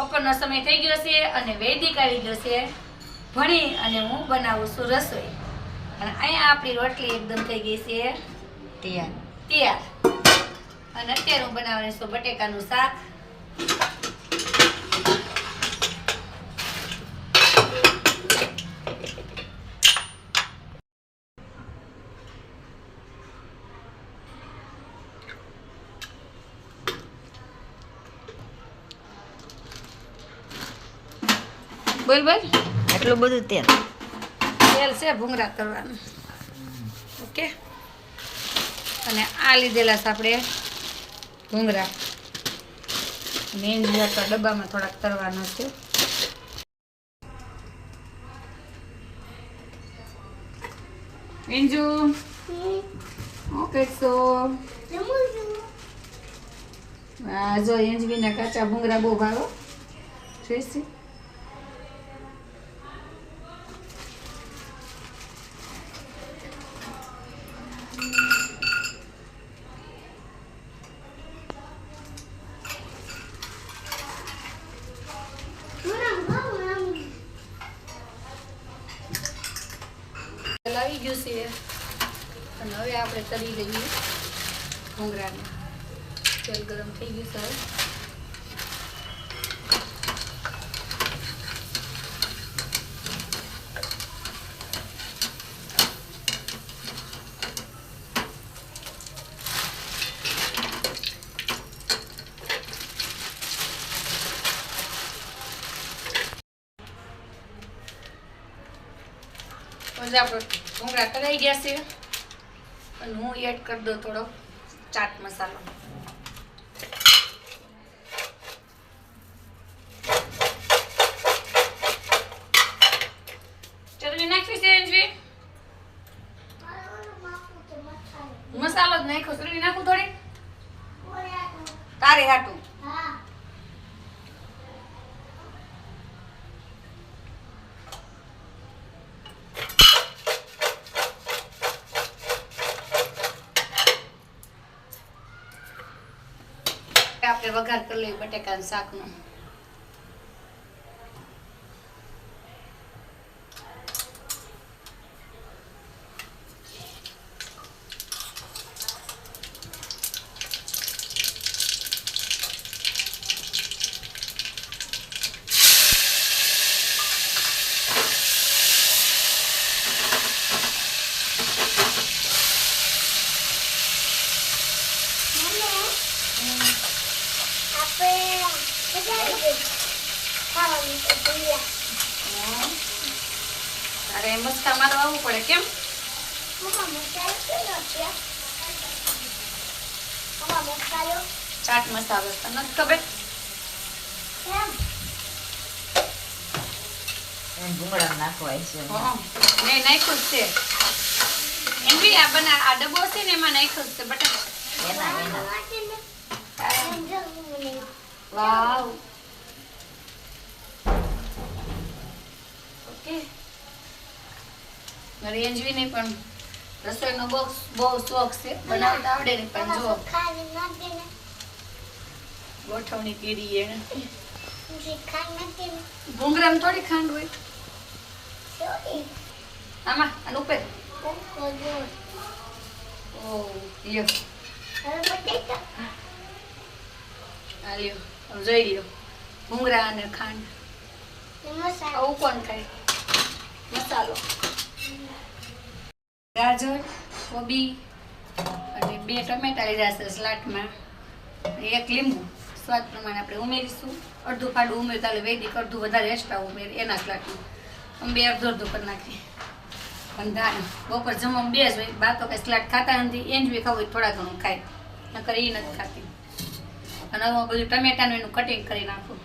બપોરનો સમય થઈ ગયો છે અને વૈદિક આવી ગયો છે. ભણી અને હું બનાવું છું રસોઈ. અને અહીંયા આપણી રોટલી એકદમ થઈ ગઈ છે. તૈયાર. તૈયાર. અને અત્યારે હું બનાવવાની છું બટેકાનું શાક. બોલ બોલ. એટલું બધું તેલ. તેલ છે ભૂંગરા કરવાનું. ઓકે? અને આ લીધેલા છે આપણે ભૂંગરા મેન તો ડબ્બામાં થોડાક તરવાનો છે. Anju okay so. આ જો એન્જવીના કાચા ભૂંગરા બહુ ભાવો. જોઈશે તેલ આવી ગયું છે. અને હવે આપણે તરી લઈએ ભૂંગળાને તેલ ગરમ થઈ ગયું સર આપણે ભૂંગળા કરાઈ ગયા છે. અને હું એડ કરી દઉં થોડો ચાટ મસાલો. ચટણી નાખવી છે અંજવી મસાલો જ નાખ્યો ચટણી નાખું થોડી? તારે હાટું આપણે વઘાર કરી લઈ બટેકાના શાકનો તારે મસ્કા મારવા આવવું પડે કેમ ચાટ મસાલો. તો નથી ખબર? ભૂંગળા નાખવા છે. મેં નાખ્યું છે. એમ બી આ બના આ ડબ્બો છે ને એમાં નાખ્યું છે બટાકા. એના એના. વાવ. ઓકે. મારી અંજવીને પણ રસોઈનો બોક્સ બહુ શોખ છે. બનાવતા આવડે ને પણ જો ગોઠવણી કરી એને. ભૂંગરામાં થોડી ખાંડ હોય. આમાં અને ઉપર. ઓ લ્યો. આ લ્યો જોઈ લ્યો. ભૂંગરા અને ખાંડ. આવું કોણ ખાય? મસાલો. ગાજર, કોબી અને બે ટમેટા લીધા છે સલાડમાં. એક લીંબુ. સ્વાદ પ્રમાણે આપણે ઉમેરીશું. અડધું ફાડું ઉમેરતા એટલે વૈદિક, અડધું વધારે એક્સ્ટ્રા ઉમેર, એના સલાડમાં અમે બે અડધો અડધું કરી નાખીએ. પણ ધાન બપોર જમવા બે જ હોય. બા તો કંઈ સલાડ ખાતા નથી. એન જ ખાવું હોય થોડા ઘણું ખાય. નકર એ નથી ખાતી. અને હવે બધું ટમેટાનું એનું કટિંગ કરી નાખું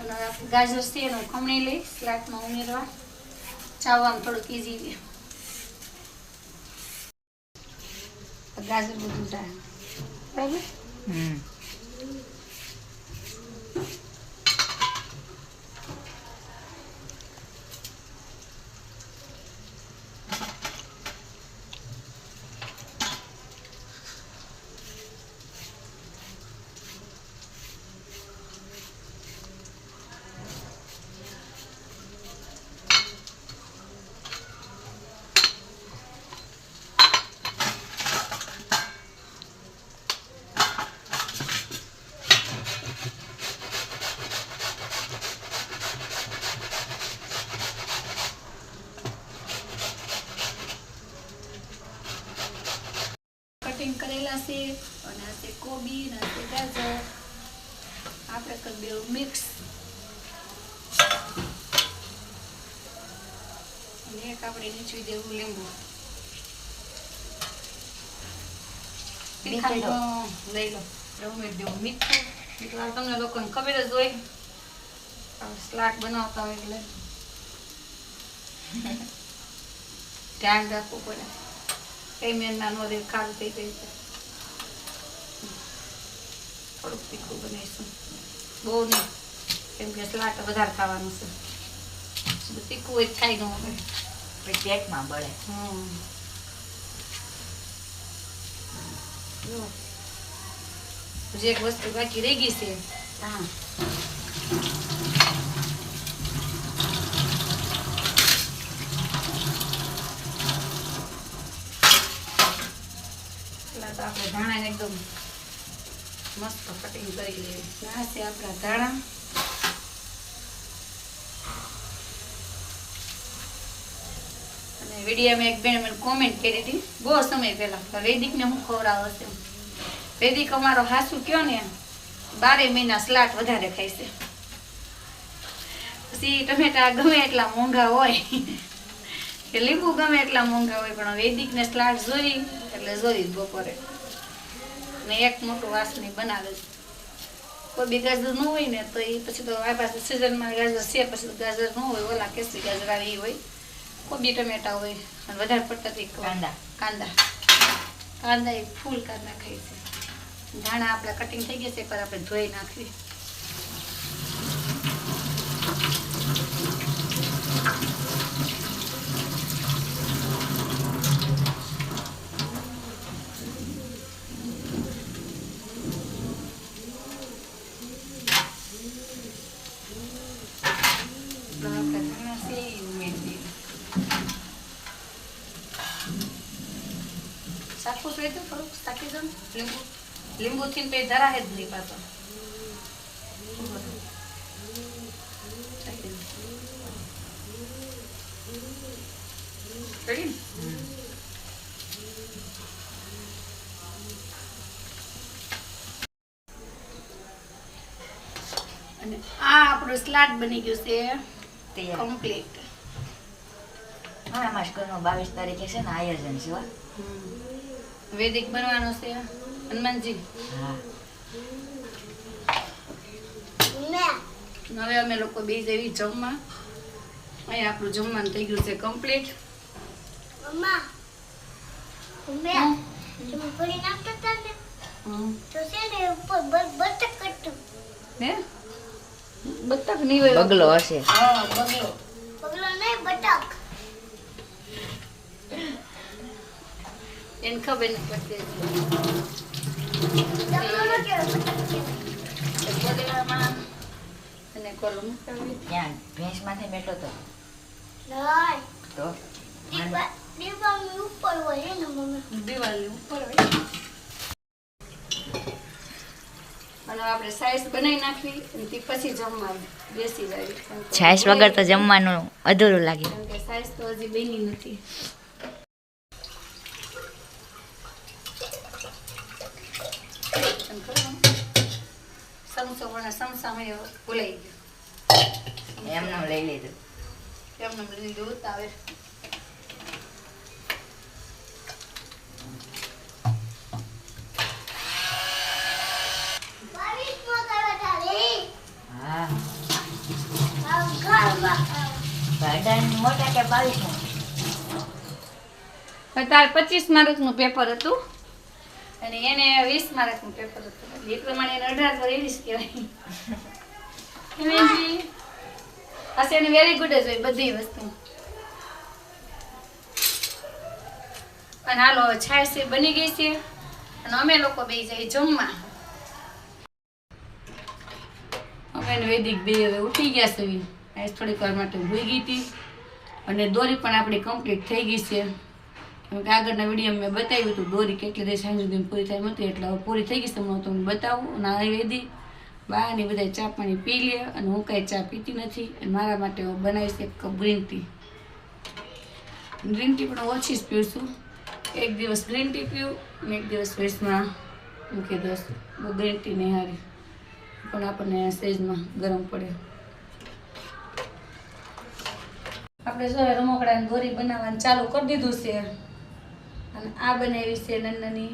અને હવે આપણે ગાજર છે એનું ખમણી લઈ સ્લાટમાં ઉમેરવા. ચાવવામાં થોડુંક ઈઝી ગાજર બધું બરાબર? હમ કટિંગ કરેલા છે અને આ છે કોબી અને આ છે ગાજર આપણે કરી દેવું મિક્સ અને આપણે નીચવી દેવું લીંબુ લઈ લો ઉમેરી દેવું મીઠું મીઠું તમને લોકોને ખબર જ હોય સ્લાટ બનાવતા હોય એટલે ધ્યાન રાખવું પડે કઈ મેરના નો રે ખારું થઈ જાય છે થોડુંક તીખું બનાવીશું બહુ નહીં કેમ કે સ્લાટ વધારે ખાવાનું છે તીખું હોય તો ખાઈ ન હોય પછી બળે. હજી એક વસ્તુ બાકી રહી ગઈ છે હા. તો આપણે ધાણાને એકદમ મસ્ત કટિંગ કરી લઈએ. ના છે આપણા ધાણા. વિડીયોમાં એક બેન મને કોમેન્ટ કરી હતી. બહુ સમય પહેલાં. વૈદિકને હું ખવડાવો છે વૈદિક અમારો હાસુ કયો ને? બારે મહિના સ્લાટ વધારે છે. પછી ટમેટા ગમે એટલા મોંઘા હોય. કે લીંબુ ગમે એટલા મોંઘા હોય, પણ વૈદિકને સ્લાટ જોઈ, એટલે જોઈ બપોરે. ને એક મોટું વાસણી બનાવે છે. કોઈ બી ગાજર ન હોય ને, તો એ પછી તો આ પાસે સિઝનમાં ગાજર છે, પછી ગાજર ન હોય, ઓલા કેસરી ગાજર આવી હોય. કોબી ટમેટા હોય અને વધારે પડતા કાંદા. કાંદા. કાંદા એક ફૂલ કાંદા ખાઈ છે. ધાણા આપણા કટિંગ થઈ ગયા છે પર આપણે ધોઈ નાખવી તો આપણે ધાણા છે એ ઉમેરી દઈએ સાકું જોઈએ તો થોડુંક સાકી દો ને લીંબુ લીંબુથી ને પછી ધરાય જ નહીં પાછો સાકી દો. Ready ને? અને આ આપણું સલાડ બની ગયું છે તૈયાર કમ્પ્લીટ હા અમારા સ્કૂલમાં બાવીસ તારીખે છે ને આયોજન છે હો. વૈદિક બનવાનો છે. હનુમાનજી. હા. હવે અમે લોકો બે જેવી જમવા. અહીંયા આપણું જમવાનું થઈ ગયું છે કમ્પ્લીટ. બતક કરતું હે? બતક નહીં હોય. બગલો હશે. હા બગલો. પગલો નહીં બતક. એને ખબર નહીં પડતી અને કોલમ મૂકાવી. ત્યાં ભેંસ માથે બેઠો તો. તો? દીવા ઉપર હોય ને મમ્મી? દિવાલની ઉપર હોય. અને આપણે સાઈઝ બનાવી નાખવી અને તે પછી જમવાનું. બેસી જાય છાશ વગર તો જમવાનું અધૂરું લાગે. કેમ કે સાઈઝ તો હજી બની નથી એમ ખરું? પણ સમસામાં ભૂલાઈ ગયો. એમનું લઈ લીધું. એમને લીધું કરવા તારે હા. આવ ઘરમાં ભાડાની મોટા કે બાવીસ તાર પચીસ માર્કનું પેપર હતું. અને એને વીસ માર્કનું પેપર હતું. એટલે એ પ્રમાણે એને અઢાર પર જ કહેવાય. પાછી એને વેરી ગુડ જ હોય બધી વસ્તુ. અને હાલો છાશ એ બની ગઈ છે. અને અમે લોકો બે જઈ જમવા. અમે વૈદિક બે હવે ઉઠી ગયા છે. થોડીક વાર માટે ભૂઈ ગઈ હતી. અને દોરી પણ આપણી કમ્પ્લીટ થઈ ગઈ છે. આગળના વીડિયો મેં બતાવ્યું હતું, દોરી કેટલી રહી સાંજ સુધી પૂરી થાય નહોતી, એટલે હવે પૂરી થઈ ગઈ તમને હું તમને બતાવું. આ વેદી બા ને બધા ચા પાણી પી લે, અને હું કાંઈ ચા પીતી નથી, અને મારા માટે હું બનાવીશ એક cup green tea. Green tea પણ ઓછી જ પીવું છું. એક દિવસ ગ્રીન ટી પીવું અને એક દિવસ ફ્રીજમાં મૂકી દસ ગ્રીન ટી નહીં હારી, પણ આપણને સહેજમાં ગરમ પડે. આપણે જો રમકડાની દોરી બનાવવાનું ચાલુ કરી દીધું છે. અને આ બનાવી છે નાની નાની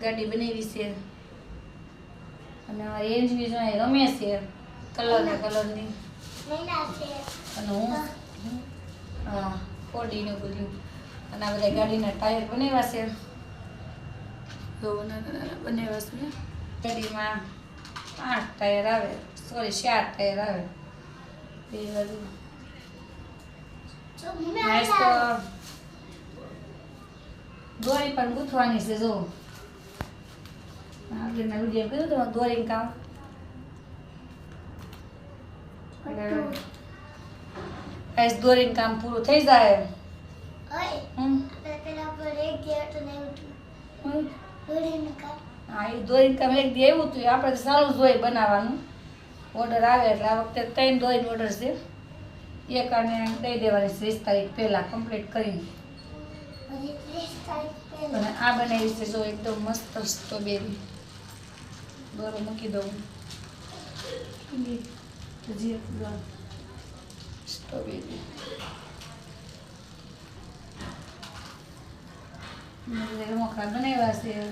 ગાડી બનાવી છે. અને અમારી એન્જવી જો અહીં રમે છે કલર ને કલરની અને હું હું, કોડીને બધું. અને આ બધા ગાડીના ટાયર બનાવ્યા છે. તો બનાવ્યા છે. ગાડીમાં આઠ ટાયર આવે સોરી ચાર ટાયર આવે. એ બધું દોરી પણ ગૂંથવાની છે જો. આપણે ના વીડિયો કીધું તો દોરી કામ. આઈસ દોરીનું કામ પૂરું થઈ જાય. હા એ દોરીનું કામ એક દી એવું હતું. આપણે સારું ચાલુ બનાવવાનું. ઓર્ડર આવે એટલે આ વખતે ત્રણ દોરીનો ઓર્ડર છે. એક આને દઈ દેવાની છે વીસ તારીખ પહેલાં કમ્પ્લીટ કરીને. અને આ બનાવી છે જો એકદમ મસ્ત સ્ટ્રોબેરી. દોરો મૂકી દઉં. સ્ટ્રોબેરી. મેં બનાવ્યા છે.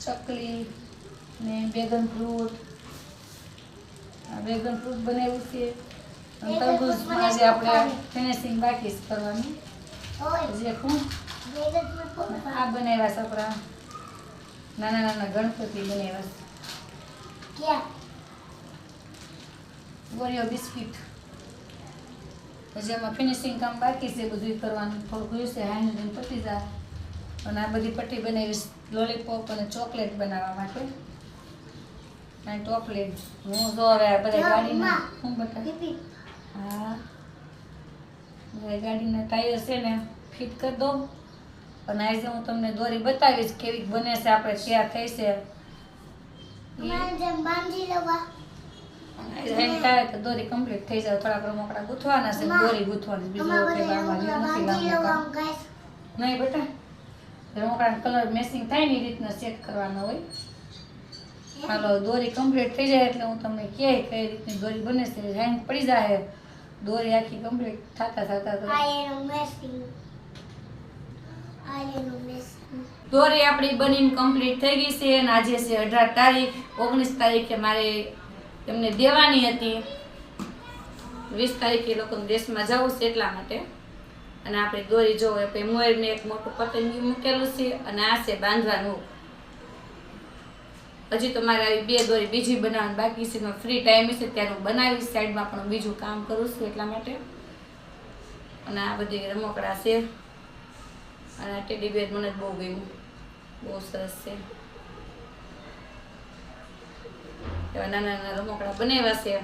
ચકલી ને બેગન ફ્રૂટ. આ બેગન ફ્રૂટ બનાવ્યું છે. અને બેગન જે આપણે ફિનિશિંગ બાકી કરવાનું. જે હું આ બનાવ્યા છે આપણા નાના નાના ગણપતિ બનાવ્યા છે. ગોળીઓ બિસ્કિટ. પછી એમાં ફિનિશિંગ કામ બાકી છે બધું કરવાનું. થોડુંક ગયું છે દિન પતી જાય. અને આ બધી પટ્ટી બનાવી લોલીપોપ અને ચોકલેટ બનાવવા માટે. અને ચોકલેટ. હું જો હવે બધા ગાડીમાં. હું બતા હા. ગાડીના ટાયર છે ને ફિટ કરી દો અને આજે હું તમને દોરી બતાવીશ કેવી બને છે આપણે તૈયાર થઈ છે. દોરી કમ્પ્લીટ થઈ જાય. થોડાક રમકડા ગૂંથવાના છે દોરી ગૂંથવાની. બીજું નહીં બેટા. રમકડા કલર મેસિંગ થાય ને એ રીતના સેટ કરવાનો હોય. હાલો દોરી કમ્પ્લીટ થઈ જાય એટલે હું તમને કહે કઈ રીતની દોરી બને છે હેંગ પડી જાય દોરી આખી કમ્પ્લીટ થતા થતા દોરી આપણી બનીને કમ્પ્લીટ થઈ ગઈ છે અને આજે છે અઢાર તારીખ. ઓગણીસ તારીખે મારે એમને દેવાની હતી. વીસ તારીખે લોકોને દેશમાં જવું છે એટલા માટે. અને આપણે દોરી જોવો આપણે મોરને એક મોટું પતંગી મૂકેલું છે અને આ છે બાંધવાનું. હજી તો મારે આવી બે દોરી બીજી બનાવવાની બાકી છે ફ્રી ટાઈમ છે, ત્યારે હું બનાવીશ, સાઈડમાં પણ બીજું કામ કરું છું એટલા માટે. અને આ બધી રમકડા છે. અને આ ટેડી બેર મને બહુ ગયું બહુ સરસ છે. એવા નાના નાના રમકડા બનાવ્યા છે.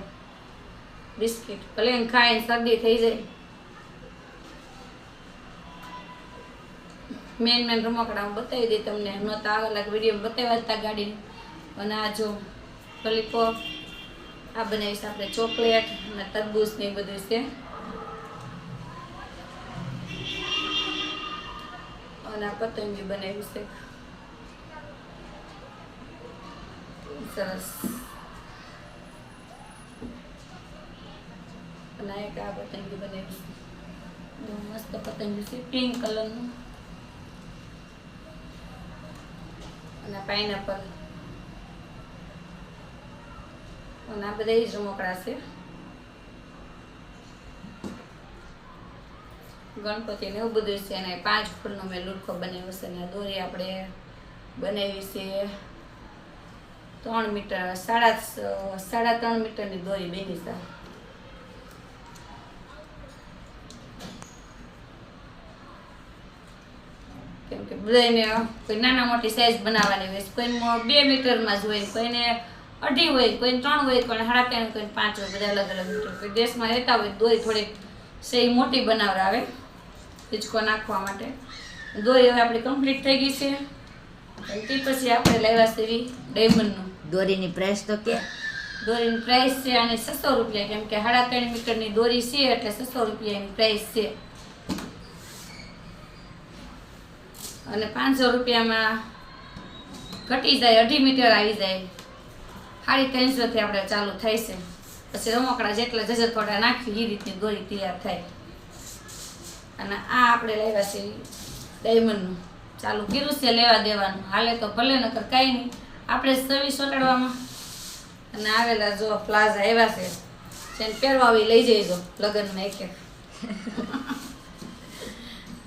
બિસ્કિટ. ભલે ખાઈને શરદી થઈ જાય. મેન મેન રમકડા હું બતાવી દઈ તમને. નહોતા આગળ વીડિયો બતાવ્યા હતા ગાડી અને આ જો લોલીપોપ આ બનાવીશ આપણે ચોકલેટ અને તરબૂચ ને એ બધું છે. અને આ પતંગી બનાવી છે. સરસ. અને એક આ પતંગી બનાવી મસ્ત પતંગી છે પિંક કલરનું અને પાઇનેપલ અને આ બધા જ રમકડા છે ગણપતિ ને એવું બધું છે અને પાંચ ફૂલનો મેં લુટકો બનાવ્યો છે અને દોરી આપણે બનાવી છે ત્રણ મીટર સાડા સાડા ત્રણ મીટરની દોરી બની છે કેમ કે બધાને કોઈ નાના મોટી સાઈઝ બનાવવાની હોય કોઈ બે મીટરમાં જ હોય કોઈને અઢી હોય કોઈ ત્રણ હોય કોઈ સાડા ત્રણ કોઈ પાંચ હોય બધા અલગ અલગ મીટર કોઈ દેશમાં રહેતા હોય દોરી થોડીક સહી મોટી બનાવડાવે હિંચકો નાખવા માટે. દોરી હવે આપણી કમ્પ્લીટ થઈ ગઈ છે. તે પછી આપણે લાવ્યા છે ડાયમંડનું દોરીની પ્રાઇસ તો કે. દોરીની પ્રાઇસ છે અને છસો રૂપિયા કેમ કે સાડા ત્રણ મીટરની દોરી છે એટલે છસો રૂપિયાની પ્રાઇસ છે. અને પાંચસો રૂપિયામાં ઘટી જાય અઢી મીટર આવી જાય. સાડી ત્રણસોથી આપણે ચાલુ થાય છે. પછી રમકડા જેટલા જજે થોડા નાખી એ રીતની ગોળી તૈયાર થાય. અને આ આપણે લાવ્યા છે ડાયમંડનું ચાલુ કીધું છે લેવા દેવાનું. હાલે તો ભલે, નકર કાંઈ નહીં. આપણે સવી સોટાડવામાં અને આવેલા જો પ્લાઝા આવ્યા છે, જેને પહેરવા આવી લઈ જઈજો લગ્નમાં એક એક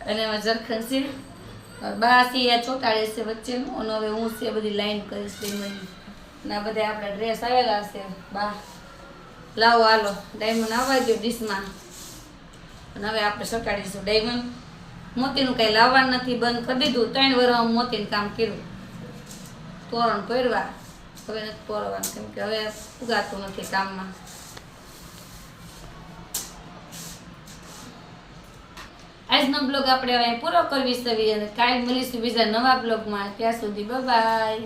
અને એમાં જરખન છે. બાસી આ ચોટાડે છે વચ્ચેનું. અને હવે હું છે, બધી લાઈન કરીશ ડાયમંડની આ બધા આપણા ડ્રેસ આવેલા છે. બા, લાવો હાલો ડાયમંડ આવવા દો ડીશમાં અને હવે આપણે સટાડીશું ડાયમંડ મોતીનું કંઈ લાવવાનું નથી, બંધ કરી દીધું. ત્રણ વર્ષ મોતીનું કામ કર્યું. તોરણ પહેરવા. હવે નથી તોરવાનું કેમ કે હવે ઉગાતું નથી કામમાં. આજનો બ્લોગ આપણે હવે પૂરો કરવી છે અને કાલ મળીશું બીજા નવા બ્લોગમાં ત્યાં સુધી બાય